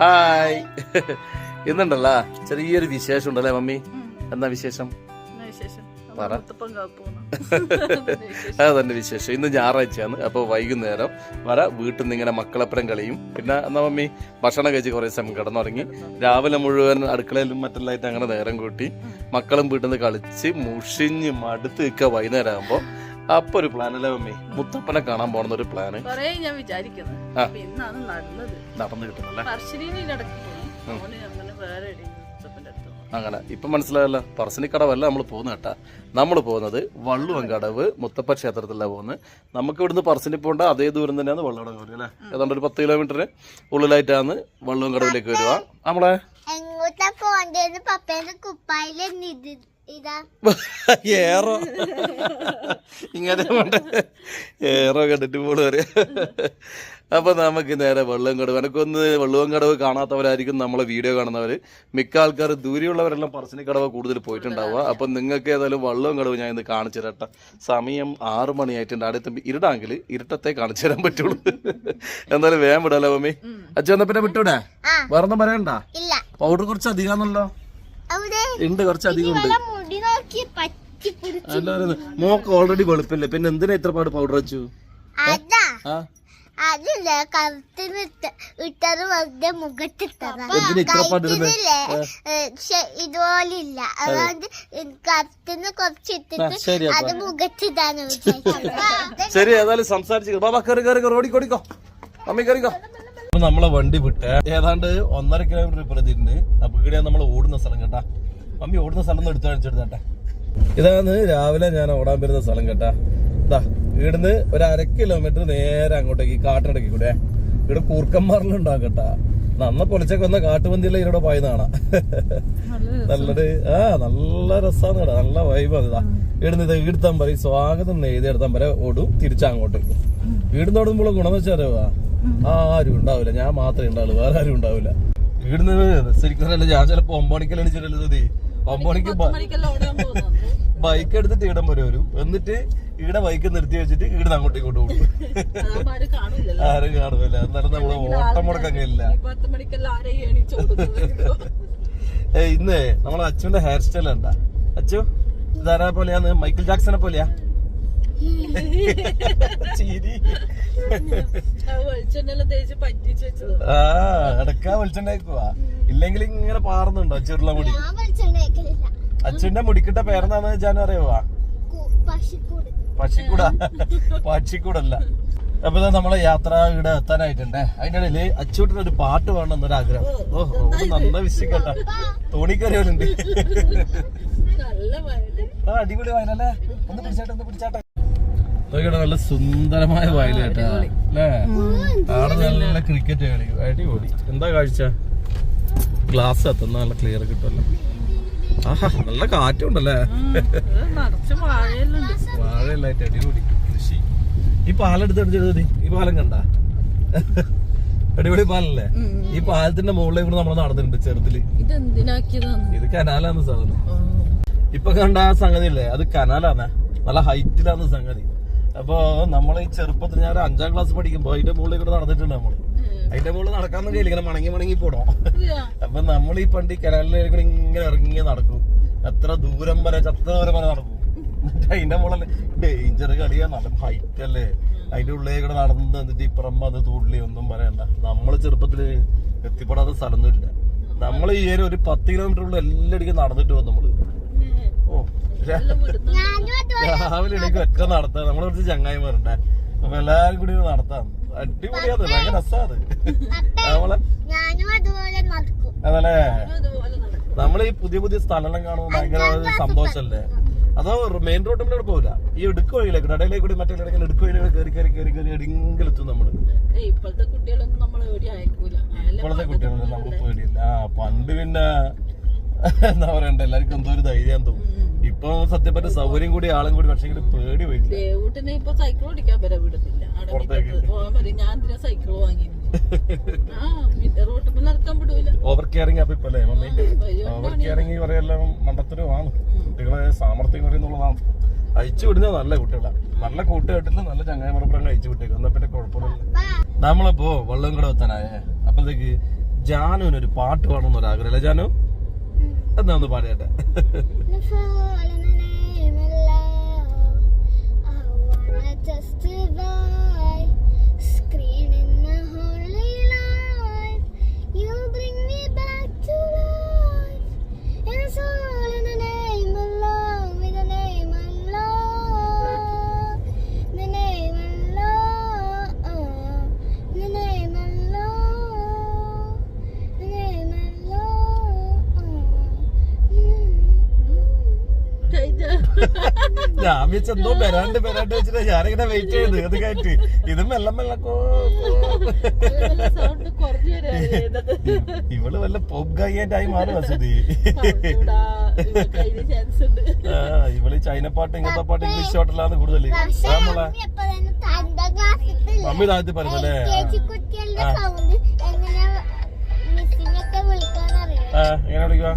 Hi. ഇന്നുണ്ടല്ലോ ചെറിയൊരു വിശേഷം ഉണ്ടല്ലേ മമ്മി എന്താ വിശേഷം? പറ. അത് തന്നെ വിശേഷം. ഇന്ന് ഞായറാഴ്ചയാണ് അപ്പോൾ വൈകുന്നേരം. വര വീട്ടിൽ നിന്ന് ഇങ്ങനെ മക്കളപ്പുറം കളിയും. പിന്നെ എന്നാ മമ്മി? ഭക്ഷണം കഴിച്ച് കുറേ സമയം കിടന്നുറങ്ങി. രാവിലെ മുഴുവൻ അടുക്കളയിലും മറ്റെല്ലായിട്ട് അങ്ങനെ നേരം കൂട്ടി മക്കളും വീട്ടിൽ നിന്ന് കളിച്ച് മുഷിഞ്ഞ് മടുത്ത് നിൽക്കുക വൈകുന്നേരം ആകുമ്പോൾ അപ്പൊ ഒരു പ്ലാൻ അല്ലേ മമ്മി? മുത്തപ്പനെ കാണാൻ പോണെന്ന ഒരു പ്ലാന്. കൊറേ ഞാൻ വിചാരിക്കുന്നത്. അപ്പൊ ഇന്നാണ് നടന്നത്. നടന്നു കിട്ടുന്നല്ലേ? അങ്ങനെ ഇപ്പൊ മനസ്സിലായല്ലോ പറശ്ശിനിക്കടവല്ല നമ്മൾ പോകുന്ന കേട്ടാ. നമ്മൾ പോകുന്നത് വള്ളുവങ്കടവ് മുത്തപ്പ ക്ഷേത്രത്തിലാണ് പോകുന്നത് നമുക്ക് ഇവിടുന്ന് പറശ്ശിനി പോകേണ്ട അതേ ദൂരം തന്നെയാണ് വള്ളുവടങ്ങൂര് അല്ലേ? ഏതാണ്ട് ഒരു പത്ത് കിലോമീറ്റർ ഉള്ളിലായിട്ടാണ് വള്ളുവങ്കടവിലേക്ക് വരുവാ നമ്മളെ? എങ്ങോട്ടാ പോണ്ടേന്ന് പപ്പേന്റെ കുപ്പായിൽ ഏറോ. ഇങ്ങനെ ഏറോ കണ്ടിട്ട് പോലും അറിയാം അപ്പൊ നമുക്ക് നേരെ വെള്ളംകടവ് എനക്കൊന്ന് വെള്ളവങ്കടവ് കാണാത്തവരായിരിക്കും നമ്മളെ വീഡിയോ കാണുന്നവര്. മിക്ക ആൾക്കാർ ദൂരെയുള്ളവരെല്ലാം പറശ്ശിനിക്കടവ് കൂടുതൽ പോയിട്ടുണ്ടാവുക. അപ്പൊ നിങ്ങൾക്ക് ഏതായാലും വള്ളംകടവ് ഞാൻ ഇന്ന് കാണിച്ചു തരട്ടെ സമയം ആറു മണിയായിട്ടുണ്ട്. അടുത്ത ഇരുടാങ്കിൽ ഇരുട്ടത്തെ കാണിച്ചു തരാൻ പറ്റുള്ളൂ. എന്തായാലും വേഗം വിടാലോ മമ്മി അച്ഛൻ എന്നാ പിന്നെ വിട്ടൂടെ? വേറെ വേറൊന്നും പറയണ്ട. പൗഡർ കുറച്ച് അധികമാണല്ലോ. അവിടെ ഉണ്ട് കുറച്ച് അധികം ഉണ്ട് പറ്റി മോക്ക് ഓൾറെഡി വെളുപ്പില്ലേ. പിന്നെ എന്തിനാ ഇത്ര പാട് പൗഡർ വെച്ചു? അതാ. ആ? അതില്ല കറുത്തിന് ഇട്ട ഇട്ടത് വെറുതെ മുഖത്തിട്ടതാ. എന്തിനാ ഇത്ര പാട് ഇടുന്നെ? കഴുത്തിലില്ലേ ഇതുപോലെ ഇല്ല അതുകൊണ്ട് കറുത്തിന് കുറച്ച് ഇട്ടിട്ട് ശരി അത് ഏതായാലും സംസാരിച്ചു ബാബാ കയറി കയറി ഓടി ഓടിക്കോ. അമ്മി കയറിക്കോ നമ്മളെ വണ്ടി വിട്ട് ഏതാണ്ട് ഒന്നര കിലോമീറ്റർ ഇപ്പുറത്തിട്ടുണ്ട് അപ്പൊ ഇവിടെ നമ്മൾ ഓടുന്ന സ്ഥലം കേട്ടാ. അമ്മി ഓടുന്ന സ്ഥലം ഒന്ന് എടുത്തു കാണിച്ചെടുത്താട്ടെ ഇതാണ് രാവിലെ ഞാൻ ഓടാൻ വരുന്ന സ്ഥലം കേട്ടാ. ഇതാ ഇവിടുന്ന് ഒരു അര കിലോമീറ്റർ നേരെ അങ്ങോട്ടേക്ക് കാട്ടിടക്കി കാട്ടിടയ്ക്ക് കൂടെ. ഇവിടെ കൂർക്കന്മാരിലുണ്ടാകും കേട്ടാ. നന്ന പൊളിച്ചൊക്കെ വന്ന കാട്ടുപന്തിയെല്ലാം ഇവിടെ പായുന്നതാണ് നല്ലത് ആ നല്ല രസമാണ് കേട്ടോ. നല്ല വൈബാണ് ഇതാ. ഇവിടുന്ന് ഇത് ഈടുത്താൻ പറയും സ്വാഗതം എഴുതിയെടുത്താൻ എടുത്താൻ വരെ ഓടും തിരിച്ചങ്ങോട്ട് വീടിന്ന് ഓടുമ്പോൾ ഗുണമെന്ന് വെച്ചാലോ ആരും ഉണ്ടാവില്ല. ഞാൻ മാത്രമേ ഉണ്ടാവുള്ളൂ. വേറെ ആരും ഉണ്ടാവില്ല. ഇവിടുന്ന് ശരിക്കും ഞാൻ ചിലപ്പോ ഒമ്പണിക്കലാണ് ചെല്ലുന്നത് ഒമ്പണിക്ക് ബൈക്ക് എടുത്തിട്ട് ഇവിടം വരെ വരും. എന്നിട്ട് ഇവിടെ ബൈക്ക് നിർത്തി വെച്ചിട്ട് ഇവിടെ അങ്ങോട്ട് ഇങ്ങോട്ട് പോകും. ആരും കാണുമില്ല എന്നാലും നമ്മൾ ഓട്ടം മുടക്കങ്ങില്ല ഇന്ന് നമ്മളെ അച്ഛന്റെ ഹെയർ സ്റ്റൈൽ ഉണ്ടാ അച്ചു ഇതാരാ പോലെയാന്ന്? മൈക്കിൾ ജാക്സനെ പോലെയാ? ചിരി. ആ ഇടക്കാ വെളിച്ചെണ്ണ ഇല്ലെങ്കിൽ ഇങ്ങനെ പാറുന്നുണ്ടോ ചെറുള്ള മുടി അച്ഛന്റെ മുടിക്കിട്ട പേരെന്താന്ന് വെച്ചാൽ അറിയുവാ? പക്ഷിക്കൂട. പക്ഷിക്കൂടല്ല. അപ്പൊ ഇതാ നമ്മളെ യാത്ര ഇവിടെ എത്താനായിട്ടുണ്ടേ. അതിന്റെ ഇടയിൽ അച്ചൂട്ടിന് ഒരു പാട്ട് വേണം എന്നൊരു ആഗ്രഹം ഓഹോ നന്ന വിശ്വക്കട്ട തോണിക്കറിയലുണ്ട് ആ അടിപൊളി വയലല്ലേ? ഒന്ന് പിടിച്ചാട്ടെ ഒന്ന് പിടിച്ചാട്ടെ. നല്ല സുന്ദരമായ വയലേട്ടാ അല്ലേ? ആടെ നല്ല ക്രിക്കറ്റ് കളി. അടിപൊളി. എന്താ കാഴ്ച? ഗ്ലാസ് എത്തുന്ന നല്ല ക്ലിയർ കിട്ടുമല്ലോ. ആഹാ നല്ല കാറ്റുണ്ടല്ലേ? വാഴയില്ലായിട്ട് അടിപൊളി കൃഷി. ഈ പാലെടുത്ത് അടിച്ചെടുത്തി ഈ പാലം കണ്ട? അടിപൊളി പാലല്ലേ? ഈ പാലത്തിന്റെ മുകളിൽ കൂടെ നമ്മൾ നടന്നിട്ടുണ്ട് ചെറുതിൽ. ഇത് ഇത് കനാലാന്ന് സാധനം. ഇപ്പൊ കണ്ട ആ സംഗതി ഇല്ലേ? അത് കനാലാന്ന്. നല്ല ഹൈറ്റിലാന്ന് സംഗതി. അപ്പൊ നമ്മളെ ഈ ചെറുപ്പത്തിൽ ഞാൻ അഞ്ചാം ക്ലാസ് പഠിക്കുമ്പോ അതിന്റെ മുകളിൽ കൂടെ നടന്നിട്ടുണ്ട് നമ്മൾ. അതിന്റെ മുകളിൽ നടക്കാൻ കഴിയില്ല ഇങ്ങനെ മണങ്ങി മണങ്ങി പോടോ അപ്പൊ നമ്മൾ ഈ പണ്ട് ഈ കനാലിൽ ഇങ്ങനെ ഇറങ്ങി നടക്കും. എത്ര ദൂരം വരെ ചത്ത വരെ വരെ നടക്കും. അതിന്റെ മുകളിൽ ഡേഞ്ചർ കളിയാ. നല്ല ഹൈറ്റ് അല്ലേ? അതിന്റെ ഉള്ളിൽ കൂടെ നടന്ന് എന്നിട്ട് ഇപ്പുറം അത് തൂടില്ലേ ഒന്നും പറയണ്ട. നമ്മൾ ചെറുപ്പത്തിൽ എത്തിപ്പെടാത്ത സ്ഥലമൊന്നുമില്ല. നമ്മൾ ഈ ഏരിയ ഒരു പത്ത് കിലോമീറ്റർ ഉള്ള എല്ലാടിക്കും നടന്നിട്ട് പോകും നമ്മൾ. ഓ രാവിലെ ഇടയ്ക്ക് ഒറ്റ നടത്താം. നമ്മളെ കുറച്ച് ചങ്ങായിമാരുണ്ടേ. അപ്പൊ എല്ലാരും കൂടി നടത്താം. അടിപൊളിയാണ് ഭയങ്കര രസാണ് നമ്മൾ ഞാനും അതുപോലെ നടക്കും. അതല്ലേ ഈ പുതിയ പുതിയ സ്ഥലം കാണുമ്പോൾ ഭയങ്കര സന്തോഷല്ലേ? അതോ മെയിൻ റോഡിലൂടെ പോവില്ല? ഈ ഇടുക്ക് വഴിയിലേക്ക് ഇടയിലേക്ക് കൂടി മറ്റേ ഇടയ്ക്ക് ഇടുക്ക് വഴിയിലൂടെ കയറി കയറി കയറി കയറി എടുങ്കിലും എത്തും നമ്മൾ ഇപ്പോഴത്തെ കുട്ടികളൊന്നും നമ്മൾ ഇപ്പോഴത്തെ കുട്ടികളൊന്നും നമുക്ക് പേടിയില്ല പണ്ട് പിന്നെ എന്താ പറയണ്ട എല്ലാവർക്കും എന്തോ ഒരു ധൈര്യം തോന്നും. ഇപ്പൊ സത്യം പറഞ്ഞ സൗകര്യം കൂടി ആളും കൂടി പക്ഷെ പേടി പോയിട്ടില്ല ദേവൂട്ടിനെ ഇപ്പൊ സൈക്കിൾ ഓടിക്കാൻ വരെ വിടുന്നില്ല. അവിടെ ഞാൻ എന്തിനാ സൈക്കിൾ വാങ്ങി ഓവർ മമ്മി പറയെല്ലാം മണ്ടത്തരമാണ്. കുട്ടികളെ സാമർത്ഥ്യം കുറയുന്നുള്ളതാണ്. അയച്ചു വിടുന്നത് നല്ല കുട്ടികളാണ് നല്ല കൂട്ടുകെട്ടില്ല നല്ല ചങ്ങായിമറപ്പുറങ്ങൾ അയച്ചു വിട്ടേക്കും. എന്നാ പിന്നെ കുഴപ്പമില്ല നമ്മളിപ്പോ വെള്ളം കൂടെ എത്താനായേ അപ്പോഴത്തേക്ക് ജാനുവിനൊരു പാട്ട് പാടണമെന്ന് ഒരു ആഗ്രഹമല്ലേ ജാനു? എന്നാ ഒന്ന് പാടിയാട്ടെ ജസ്റ്റ് ഞാൻ വെച്ച് എന്തോ വരാണ്ട് വരാണ്ട് വെച്ചിട്ട് ഞാനിങ്ങനെ വെയിറ്റ് ചെയ്ത് അത് കയറ്റി ഇത് മെല്ലെ മെല്ലെ ഇവൾ വല്ല പോപ്പ് ഗായിയായി മാറി ആ, ഇവൾ ചൈന പാട്ട് ഇങ്ങനത്തെ പാട്ട് ഇംഗ്ലീഷ് പാട്ടിലാണ് കൂടുതൽ അമ്മ മമ്മി താഴ്ത്തി പറഞ്ഞല്ലേ എങ്ങനെ വിളിക്കുക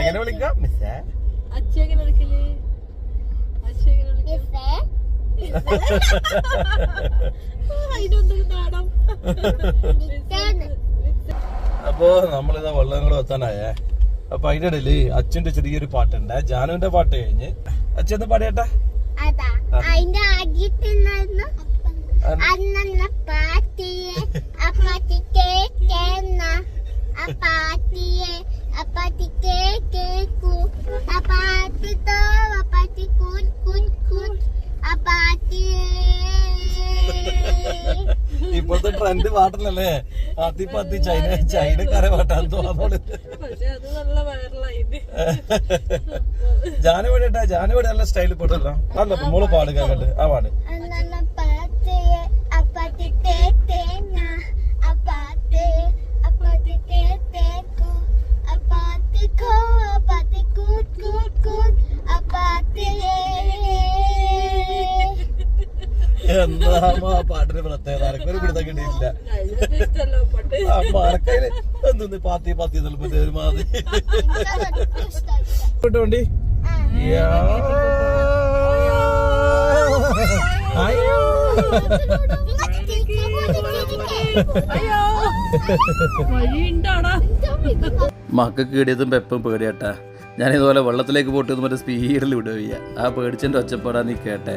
എങ്ങനെ വിളിക്കാം? മിസ്സേ? അച്ഛ എങ്ങനെ വിളിക്കൽ? അച്ഛ എങ്ങനെ വിളിക്കൽ അതിനൊന്നും നാടം അപ്പോ നമ്മളിതാ വെള്ളം കൂടെ എത്താനായേ അപ്പൊ അതിന്റെ ഇടയിൽ അച്ഛന്റെ ചെറിയൊരു പാട്ടുണ്ട്. ജാനുവിന്റെ പാട്ട് കഴിഞ്ഞ് അച്ഛൻ ഒന്ന് പാടിയട്ടെ? അതാ. അതിന്റെ പാട്ടിയെ അപ്പ അപ്പാത്തിയെ അപ്പാത്തി കേക്കു അപ്പാത്തി തോ അപ്പാത്തി കുൻ കുൻ കുൻ. ഇപ്പോഴത്തെ ട്രെൻഡ് പാട്ടല്ലേ പാത്തി പത്തി ചൈന ചൈനക്കാരെ പാട്ടാൻ തോന്നുന്നു. പക്ഷെ അത് നല്ല വൈറലായിട്ട് ജാനുവടിട്ടാ ജാനുവടി നല്ല സ്റ്റൈലിൽ പോട്ടല്ലോ. അല്ല മോൾ പാടുക ആ പാട്. എന്താ ആ പാട്ടിന് പ്രത്യേകത? ആർക്കും ഒരു പിടുത്തം കിട്ടിയില്ല മറക്കയിൽ എന്തൊന്ന്? പാത്തി പാത്തി. അയ്യോ. അയ്യോ. വഴി ഉണ്ടാടാ മക്കൾക്ക് കിടിയതും പെപ്പും പേടിയാട്ടാ. ഞാൻ ഇതുപോലെ വെള്ളത്തിലേക്ക് പോട്ട് മറ്റേ സ്പീഡിൽ വിടുക ആ പേടിച്ചതിന്റെ ഒച്ചപ്പാടാ നീ കേട്ടെ.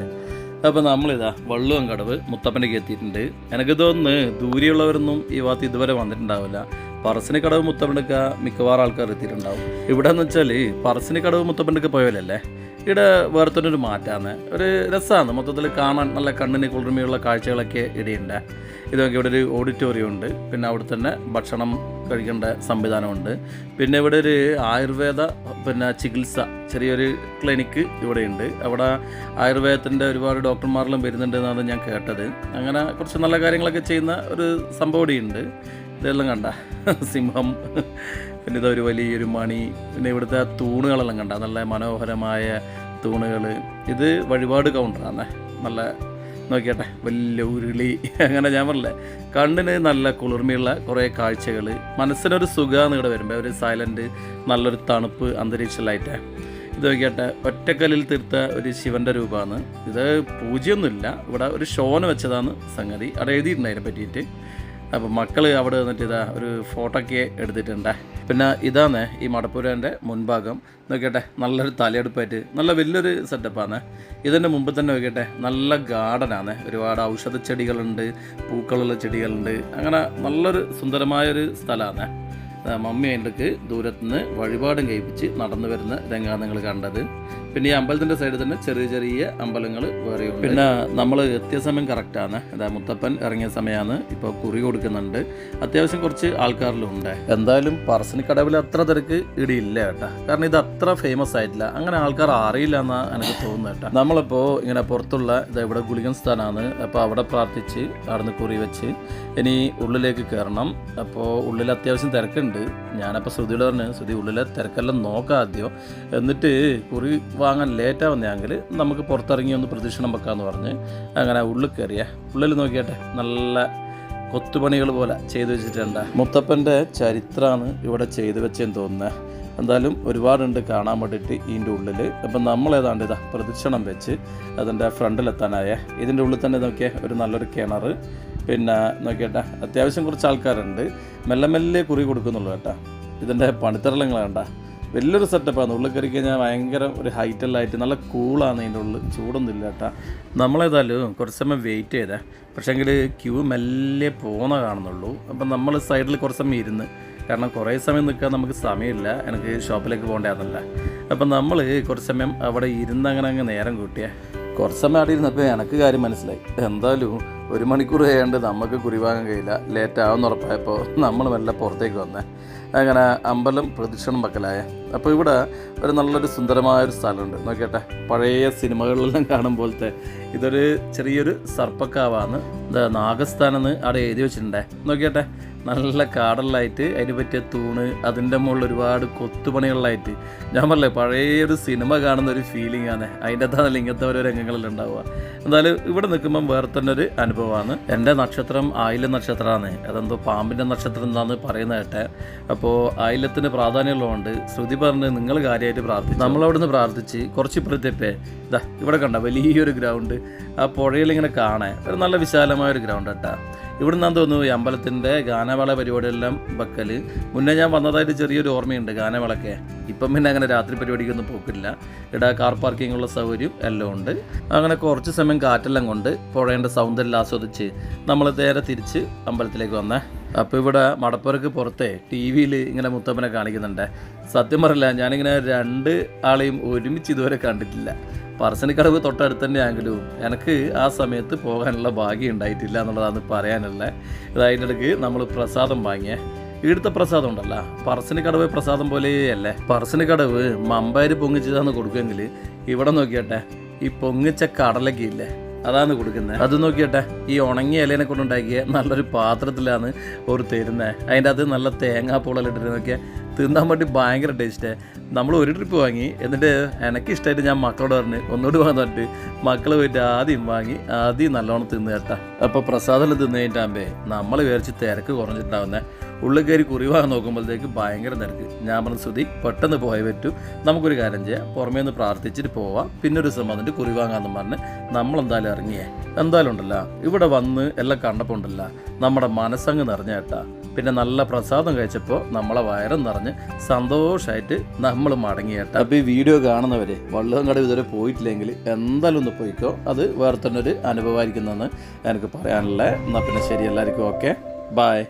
അപ്പോൾ നമ്മളിതാ വള്ളുവൻ കടവ് മുത്തപ്പനക്ക് എത്തിയിട്ടുണ്ട് എനിക്ക് തോന്നുന്നു ദൂരെയുള്ളവരൊന്നും ഈ ഭാഗത്ത് ഇതുവരെ വന്നിട്ടുണ്ടാവില്ല. പറസിന് കടവ് മുത്തപ്പനൊക്കെ മിക്കവാറും ആൾക്കാർ എത്തിയിട്ടുണ്ടാവും. ഇവിടെ എന്ന് വെച്ചാൽ പറസിന് കടവ് മുത്തപ്പനൊക്കെ പോയല്ലേ ഇവിടെ വേറെ തന്നെ ഒരു മാറ്റാണ് ഒരു രസമാണ് മൊത്തത്തിൽ കാണാൻ നല്ല കണ്ണിന് കുളിർമയുള്ള കാഴ്ചകളൊക്കെ ഇടയുണ്ട്. ഇതൊക്കെ ഇവിടെ ഒരു ഓഡിറ്റോറിയം ഉണ്ട് പിന്നെ അവിടെ തന്നെ ഭക്ഷണം കഴിക്കേണ്ട സംവിധാനമുണ്ട്. പിന്നെ ഇവിടെ ഒരു ആയുർവേദ പിന്നെ ചികിത്സ ചെറിയൊരു ക്ലിനിക്ക് ഇവിടെയുണ്ട്. അവിടെ ആയുർവേദത്തിന്റെ ഒരുപാട് ഡോക്ടർമാരിലും വരുന്നുണ്ട് എന്നാണ് ഞാൻ കേട്ടത്. അങ്ങനെ കുറച്ച് നല്ല കാര്യങ്ങളൊക്കെ ചെയ്യുന്ന ഒരു സംഭവം ഇവിടെയുണ്ട്. ഇതെല്ലാം കണ്ട. സിംഹം. പിന്നെ ഇതൊരു വലിയൊരു മണി. പിന്നെ ഇവിടുത്തെ ആ തൂണുകളെല്ലാം കണ്ട? നല്ല മനോഹരമായ തൂണുകൾ ഇത് വഴിപാട് കൗണ്ടറാണ് നല്ല നോക്കിയട്ടെ വലിയ ഉരുളി. അങ്ങനെ ഞാൻ പറഞ്ഞില്ലേ കണ്ണിന് നല്ല കുളിർമയുള്ള കുറേ കാഴ്ചകൾ മനസ്സിനൊരു സുഖമാണ് ഇവിടെ വരുമ്പോൾ ഒരു സൈലന്റ് നല്ലൊരു തണുപ്പ് അന്തരീക്ഷത്തിലായിട്ട് ഇത് നോക്കിയട്ടെ ഒറ്റക്കല്ലിൽ തീർത്ത ഒരു ശിവന്റെ രൂപമാണ്. ഇത് പൂജയൊന്നുമില്ല. ഇവിടെ ഒരു ഷോന് വെച്ചതാണ് സംഗതി. അവിടെ എഴുതിയിട്ടുണ്ട് അതിനെ പറ്റിയിട്ട്. അപ്പം മക്കൾ അവിടെ വന്നിട്ട് ഇതാ ഒരു ഫോട്ടോ ഒക്കെ എടുത്തിട്ടുണ്ട്. പിന്നെ ഇതാണ് ഈ മടപ്പുരന്റെ മുൻഭാഗം. നോക്കട്ടെ നല്ലൊരു തലയെടുപ്പായിട്ട് നല്ല വലിയൊരു സെറ്റപ്പാണ് ഇതിന്റെ മുമ്പ് തന്നെ നോക്കട്ടെ നല്ല ഗാർഡനാണ് ഒരുപാട് ഔഷധ ചെടികളുണ്ട് പൂക്കളുള്ള ചെടികളുണ്ട്. അങ്ങനെ നല്ലൊരു സുന്ദരമായൊരു സ്ഥലമാണ് മമ്മി അതിന്റെ ദൂരത്തുനിന്ന് വഴിപാടും കഴിപ്പിച്ച് നടന്നു വരുന്ന രംഗമാണ് നിങ്ങൾ കണ്ടത്. പിന്നെ ഈ അമ്പലത്തിന്റെ സൈഡിൽ തന്നെ ചെറിയ ചെറിയ അമ്പലങ്ങൾ വേറെയുണ്ട് പിന്നെ നമ്മൾ എത്തിയ സമയം കറക്റ്റാണ് അതായത് മുത്തപ്പൻ ഇറങ്ങിയ സമയമാണ്. ഇപ്പോൾ കുറി കൊടുക്കുന്നുണ്ട്. അത്യാവശ്യം കുറച്ച് ആൾക്കാരിലും ഉണ്ട്. എന്തായാലും പറശ്ശിനിക്കടവിൽ അത്ര തിരക്ക് ഇടിയില്ല കേട്ടാ. കാരണം ഇത് അത്ര ഫേമസ് ആയിട്ടില്ല. അങ്ങനെ ആൾക്കാർ അറിയില്ല എന്നാ എനിക്ക് തോന്നുന്നു കേട്ടാ. നമ്മളിപ്പോൾ ഇങ്ങനെ പുറത്തുള്ള ഇത് ഇവിടെ ഗുളികൻ സ്ഥാനമാണ് അപ്പോൾ അവിടെ പ്രാർത്ഥിച്ച് അവിടുന്ന് കുറി വെച്ച് ഇനി ഉള്ളിലേക്ക് കയറണം. അപ്പോൾ ഉള്ളിൽ അത്യാവശ്യം തിരക്കുണ്ട്. ഞാനപ്പോൾ ശ്രുതിയോട് പറഞ്ഞു ശ്രുതി ഉള്ളിലെ തിരക്കെല്ലാം നോക്കാം ആദ്യം. എന്നിട്ട് കുറി വാങ്ങാൻ ലേറ്റാവുന്നെങ്കിൽ നമുക്ക് പുറത്തിറങ്ങി ഒന്ന് പ്രദക്ഷിണം വെക്കാമെന്ന് പറഞ്ഞ് അങ്ങനെ ഉള്ളിൽ കയറിയ. ഉള്ളിൽ നോക്കിയാട്ടെ നല്ല കൊത്തുപണികൾ പോലെ ചെയ്തു വെച്ചിട്ടുണ്ട്. മുത്തപ്പന്റെ ചരിത്രമാണ് ഇവിടെ ചെയ്തു വെച്ചെന്ന് തോന്നുന്നത് എന്തായാലും ഒരുപാടുണ്ട് കാണാൻ വേണ്ടിയിട്ട് ഇതിന്റെ ഉള്ളിൽ. അപ്പം നമ്മൾ ഏതാണ്ട് ഇതാ പ്രദക്ഷിണം വെച്ച് അതിന്റെ ഫ്രണ്ടിലെത്താനായ. ഇതിന്റെ ഉള്ളിൽ തന്നെ നോക്കിയാൽ ഒരു നല്ലൊരു കിണർ പിന്നെ നോക്കിയേട്ടാ അത്യാവശ്യം കുറച്ച് ആൾക്കാരുണ്ട്. മെല്ലെ മെല്ലെ കുറി കൊടുക്കുന്നുള്ളൂ കേട്ടാ. ഇതിന്റെ പണിത്തരളങ്ങൾ കണ്ട വലിയൊരു സെറ്റപ്പാണ് ഉള്ളിൽ കയറി കഴിഞ്ഞാൽ ഭയങ്കര ഒരു ഹൈറ്റെല്ലായിട്ട് നല്ല കൂളാണ് അതിന്റെ ഉള്ളിൽ. ചൂടൊന്നും ഇല്ല കേട്ടാ. നമ്മളേതായാലും കുറച്ച് സമയം വെയിറ്റ് ചെയ്തേ. പക്ഷേങ്കിൽ ക്യൂ മെല്ലെ പോകുന്ന കാണുന്നുള്ളൂ. അപ്പം നമ്മൾ സൈഡിൽ കുറച്ച് സമയം ഇരുന്ന്. കാരണം കുറേ സമയം നിൽക്കാൻ നമുക്ക് സമയമില്ല. എനിക്ക് ഷോപ്പിലേക്ക് പോകേണ്ടതല്ല അപ്പം നമ്മൾ കുറച്ച് സമയം അവിടെ ഇരുന്ന് അങ്ങനെ അങ്ങ് നേരം കൂട്ടിയേ. കുറച്ച് സമയം അവിടെ ഇരുന്നപ്പോൾ എനിക്ക് കാര്യം മനസ്സിലായി. എന്തായാലും ഒരു മണിക്കൂർ കഴിയാണ്ട് നമുക്ക് കുറിവാങ്ങാൻ കഴിയില്ല. ലേറ്റ് ആവുമെന്ന് ഉറപ്പായപ്പോൾ നമ്മൾ മെല്ലെ പുറത്തേക്ക് വന്നേ. അങ്ങനെ അമ്പലം പ്രദക്ഷിണം പക്കലായ. അപ്പോൾ ഇവിടെ ഒരു നല്ലൊരു സുന്ദരമായൊരു സ്ഥലമുണ്ട്. നോക്കിയട്ടെ പഴയ സിനിമകളിലെല്ലാം കാണും പോലത്തെ ഇതൊരു ചെറിയൊരു സർപ്പക്കാവാന്ന് നാഗസ്ഥാനെന്ന് അവിടെ എഴുതി വെച്ചിട്ടുണ്ടേ. നോക്കിയട്ടെ നല്ല കാടലായിട്ട് അതിന് പറ്റിയ തൂണ് അതിന്റെ മുകളിൽ ഒരുപാട് കൊത്തുപണികളിലായിട്ട് ഞാൻ പറഞ്ഞില്ലേ പഴയ ഒരു സിനിമ കാണുന്ന ഒരു ഫീലിംഗ് ആണ് അതിന്റെ അകത്താണല്ലോ ഇങ്ങനത്തെ ഓരോ രംഗങ്ങളിൽ ഉണ്ടാവുക. എന്തായാലും ഇവിടെ നിൽക്കുമ്പം വേറെ തന്നെ ഒരു അനുഭവമാണ്. എന്റെ നക്ഷത്രം ആയില നക്ഷത്രമാണ്. അതെന്തോ പാമ്പിന്റെ നക്ഷത്രം എന്താണെന്ന് പറയുന്നത് കേട്ടെ. അപ്പോൾ ആയിലത്തിന് പ്രാധാന്യമുള്ളതുകൊണ്ട് ശ്രുതി പറഞ്ഞ് നിങ്ങൾ കാര്യമായിട്ട് പ്രാർത്ഥിച്ചു? നമ്മളവിടുന്ന് പ്രാർത്ഥിച്ച് കുറച്ച് ഇപ്പുറത്തേപ്പേ ഇതാ ഇവിടെ കണ്ട വലിയൊരു ഗ്രൗണ്ട് ആ പുഴയിൽ ഇങ്ങനെ കാണാൻ ഒരു നല്ല വിശാലമായ ഒരു ഗ്രൗണ്ട് കേട്ടാ ഇവിടെ നിന്നാന്ന് തോന്നുന്നു ഈ അമ്പലത്തിന്റെ ഗാനമേള പരിപാടിയെല്ലാം വെക്കൽ മുന്നേ ഞാൻ വന്നതായിട്ട് ചെറിയൊരു ഓർമ്മയുണ്ട് ഗാനമേളൊക്കെ. ഇപ്പം പിന്നെ അങ്ങനെ രാത്രി പരിപാടിക്കൊന്നും പോക്കില്ല. ഇവിടെ കാർ പാർക്കിംഗ് ഉള്ള സൗകര്യം എല്ലാം ഉണ്ട്. അങ്ങനെ കുറച്ച് സമയം കാറ്റെല്ലാം കൊണ്ട് പുഴേന്റെ സൗന്ദര്യം ആസ്വദിച്ച് നമ്മൾ നേരെ തിരിച്ച് അമ്പലത്തിലേക്ക് വന്നേ. അപ്പോൾ ഇവിടെ മടപ്പുറക്ക് പുറത്തെ ടി വിയിൽ ഇങ്ങനെ മുത്തപ്പനെ കാണിക്കുന്നുണ്ട്. സത്യം പറയില്ല ഞാനിങ്ങനെ രണ്ട് ആളെയും ഒരുമിച്ച് ഇതുവരെ കണ്ടിട്ടില്ല. പറസനിക്കടവ് തൊട്ടടുത്ത് തന്നെ തന്നെയാണെങ്കിലും എനിക്ക് ആ സമയത്ത് പോകാനുള്ള ഭാഗ്യം ഉണ്ടായിട്ടില്ല എന്നുള്ളതാണ് പറയാനുള്ളത് ഇതായിട്ട് നമ്മൾ പ്രസാദം വാങ്ങിയേ. ഇവിടുത്തെ പ്രസാദം ഉണ്ടല്ല. പറസിന് കടവ് പ്രസാദം പോലെയല്ലേ? പറസിന് കടവ് മമ്പാര് പൊങ്ങിച്ചതാന്ന് കൊടുക്കുമെങ്കിൽ ഇവിടെ നോക്കിയട്ടെ ഈ പൊങ്ങിച്ച കടലൊക്കെ ഇല്ലേ? അതാണ് കൊടുക്കുന്നത്. അത് നോക്കിയട്ടെ ഈ ഉണങ്ങിയ ഇലേനെ കൊണ്ടുണ്ടാക്കിയ നല്ലൊരു പാത്രത്തിലാണ് ഒരു തരുന്നത് അതിന്റെ അത് നല്ല തേങ്ങാ തേങ്ങാപ്പൂളെല്ലാം നോക്കിയാൽ തിന്നാൻ വേണ്ടി ഭയങ്കര ടേസ്റ്റ്. നമ്മൾ ഒരു ട്രിപ്പ് വാങ്ങി എന്നിട്ട് എനിക്ക് ഇഷ്ടമായിട്ട് ഞാൻ മക്കളോട് പറഞ്ഞ് ഒന്നുകൂടി വന്നിട്ട് മക്കൾ പോയിട്ട് ആദ്യം വാങ്ങി ആദ്യം നല്ലോണം തിന്ന് കേട്ടാ. അപ്പോൾ പ്രസാദം തിന്നു കഴിഞ്ഞിട്ടാകുമ്പേ നമ്മൾ വിചാരിച്ച് തിരക്ക് കുറഞ്ഞിട്ടുണ്ടാവുന്നേ. ഉള്ളിൽ കയറി കുറിവാകാൻ നോക്കുമ്പോഴത്തേക്ക് ഭയങ്കര തിരക്ക്. ഞാൻ പറഞ്ഞ ശ്രുതി പെട്ടെന്ന് പോയേ പറ്റും. നമുക്കൊരു കാര്യം ചെയ്യാം. പുറമേ നിന്ന് പ്രാർത്ഥിച്ചിട്ട് പോവാം. പിന്നെ ഒരു ദിവസം വന്നിട്ട് കുറിവാങ്ങാന്ന് പറഞ്ഞ് നമ്മളെന്തായാലും ഇറങ്ങിയേ. എന്തായാലും ഉണ്ടല്ലോ. ഇവിടെ വന്ന് എല്ലാം കണ്ടപ്പോൾ ഉണ്ടല്ല. നമ്മുടെ മനസ്സങ്ങ് നിറഞ്ഞ കേട്ടാ. പിന്നെ നല്ല പ്രസാദം കഴിച്ചപ്പോൾ നമ്മളെ വയറും നിറഞ്ഞ് സന്തോഷമായിട്ട് നമ്മൾ മടങ്ങി കേട്ടോ. അപ്പോൾ ഈ വീഡിയോ കാണുന്നവരെ വള്ളുവങ്കട ഇതുവരെ പോയിട്ടില്ലെങ്കിൽ എന്തായാലും ഒന്ന് പോയിക്കോ. അത് വേറെ തന്നെ ഒരു അനുഭവമായിരിക്കുന്നതെന്ന് എനിക്ക് പറയാനുള്ളത്. എന്നാൽ പിന്നെ ശരി. എല്ലാവർക്കും ഓക്കെ. ബായ്